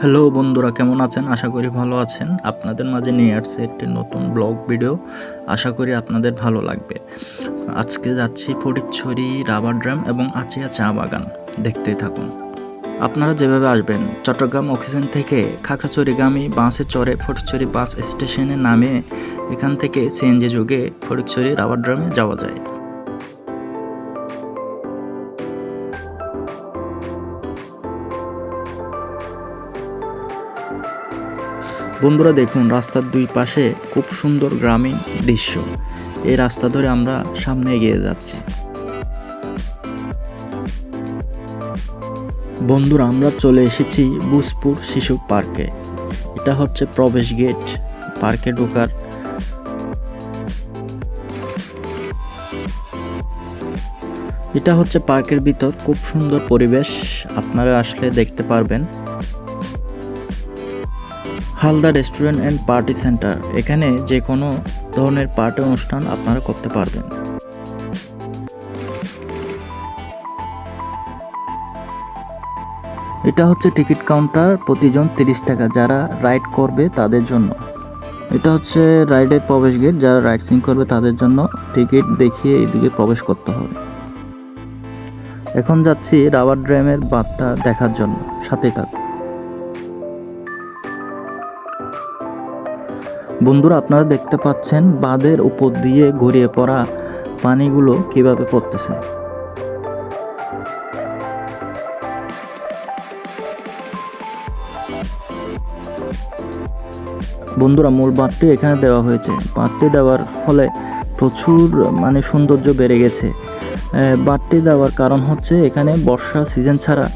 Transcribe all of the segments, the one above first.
Hello বন্ধুরা, কেমন আছেন? আশা করি ভালো আছেন। আপনাদের মাঝে নিয়ে আসছে একটি নতুন ব্লগ ভিডিও। আশা করি আপনাদের ভালো লাগবে। আজকে যাচ্ছি ফটিকছড়ি রাবার ড্রাম এবং আচিয়া চা বাগান। দেখতেই থাকুন। আপনারা যেভাবে আসবেন, চট্টগ্রাম অক্সিজেন থেকে খাগড়াছড়িগামী বাসে চড়ে ফটিকছড়ি বাস স্টেশনে নামে এখান থেকে সিএনজি যুগে ফটিকছড়ি রাবার ড্রামে যাওয়া যায়। বন্ধুরা দেখুন, রাস্তার দুই পাশে খুব সুন্দর গ্রামীণ দৃশ্য। এই রাস্তা ধরে আমরা সামনে এগিয়ে যাচ্ছি। বন্ধুরা, আমরা চলে এসেছি বুসপুর শিশু পার্কে। এটা হচ্ছে প্রবেশ গেট, পার্কে ঢোকার। এটা হচ্ছে পার্কের ভিতর, খুব সুন্দর পরিবেশ। আপনারা আসলে দেখতে পারবেন। Halda restaurant and party centre. এখানে যে কোনো ধরনের পার্টি অনুষ্ঠান আপনারা করতে পারবেন। এটা হচ্ছে টিকিট কাউন্টার, প্রতিজন তিরিশ টাকা। যারা রাইড করবে তাদের জন্য। এটা হচ্ছে রাইডের প্রবেশ গেট। যারা রাইড সিং করবে তাদের জন্য টিকিট দেখিয়ে এইদিকে প্রবেশ করতে হবে। এখন যাচ্ছি রাবার ড্রামের বাঁধটা দেখার জন্য। সাথেই থাক। বন্ধুরা, আপনারা দেখতে পাচ্ছেন বাঁধের উপর দিয়ে গড়িয়ে পড়া পানিগুলো কীভাবে পড়তেছে। বন্ধুরা, মূল বাঁধটি এখানে দেওয়া হয়েছে। বাঁধটি দেওয়ার ফলে প্রচুর মানে সৌন্দর্য বেড়ে গেছে। বাঁধটি দেওয়ার কারণ হচ্ছে এখানে বর্ষা সিজন ছাড়া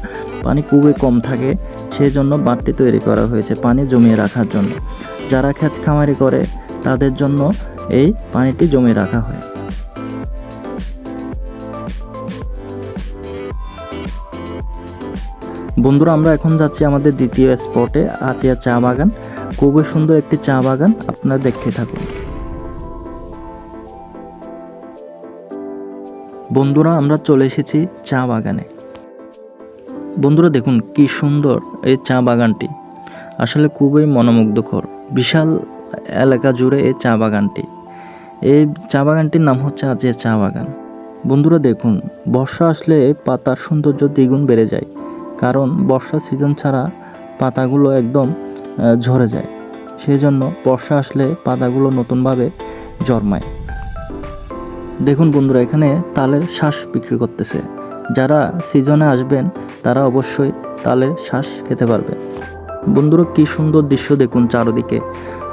পানি খুবই কম থাকে সেই জন্য বাঁধটি তৈরি করা হয়েছে পানি জমিয়ে রাখার জন্য। যারা ক্ষেত খামারি করে, তাদের জন্য এই পানিটি জমিয়ে রাখা হয়। বন্ধুরা, আমরা এখন যাচ্ছি আমাদের দ্বিতীয় স্পটে আচিয়া চা বাগান। খুবই সুন্দর একটি চা বাগান, আপনারা দেখতে থাকুন। বন্ধুরা, আমরা চলে এসেছি চা বাগানে। বন্ধুরা, দেখুন কি সুন্দর এই চা বাগানটি। আসলে খুবই মনোমুগ্ধকর। বিশাল এলাকা জুড়ে এই চা বাগানটি। এই চা বাগানটির নাম হচ্ছে আজিয়া চা বাগান। বন্ধুরা দেখুন, বর্ষা আসলে পাতার সৌন্দর্য দ্বিগুণ বেড়ে যায়। কারণ বর্ষা সিজন ছাড়া পাতাগুলো একদম ঝরে যায়। সেই জন্য বর্ষা আসলে পাতাগুলো নতুনভাবে জন্মায়। দেখুন বন্ধুরা, এখানে তালের শ্বাস বিক্রি করতেছে। যারা সিজনে আসবেন, তারা অবশ্যই তালের শ্বাস খেতে পারবে। বন্ধুরা, কি সুন্দর দৃশ্য দেখুন চারদিকে।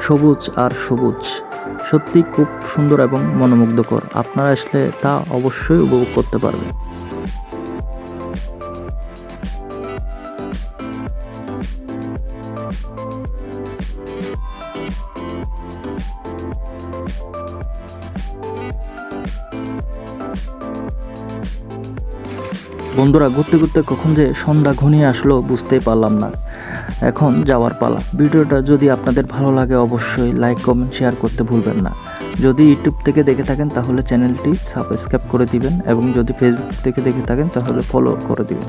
সবুজ আর সবুজ। সত্যি খুব সুন্দর এবং মনোমুগ্ধকর। আপনারা আসলে তা অবশ্যই উপভোগ করতে পারবেন। বন্ধুরা, ঘুরতে ঘুরতে কখন যে সন্ধ্যা ঘনিয়ে আসলো বুঝতেই পারলাম না। এখন যাওয়ার পালা। ভিডিওটা যদি আপনাদের ভালো লাগে অবশ্যই লাইক কমেন্ট শেয়ার করতে ভুলবেন না। যদি ইউটিউব থেকে দেখে থাকেন তাহলে চ্যানেলটি সাবস্ক্রাইব করে দিবেন এবং যদি ফেসবুক থেকে দেখে থাকেন তাহলে ফলো করে দিবেন।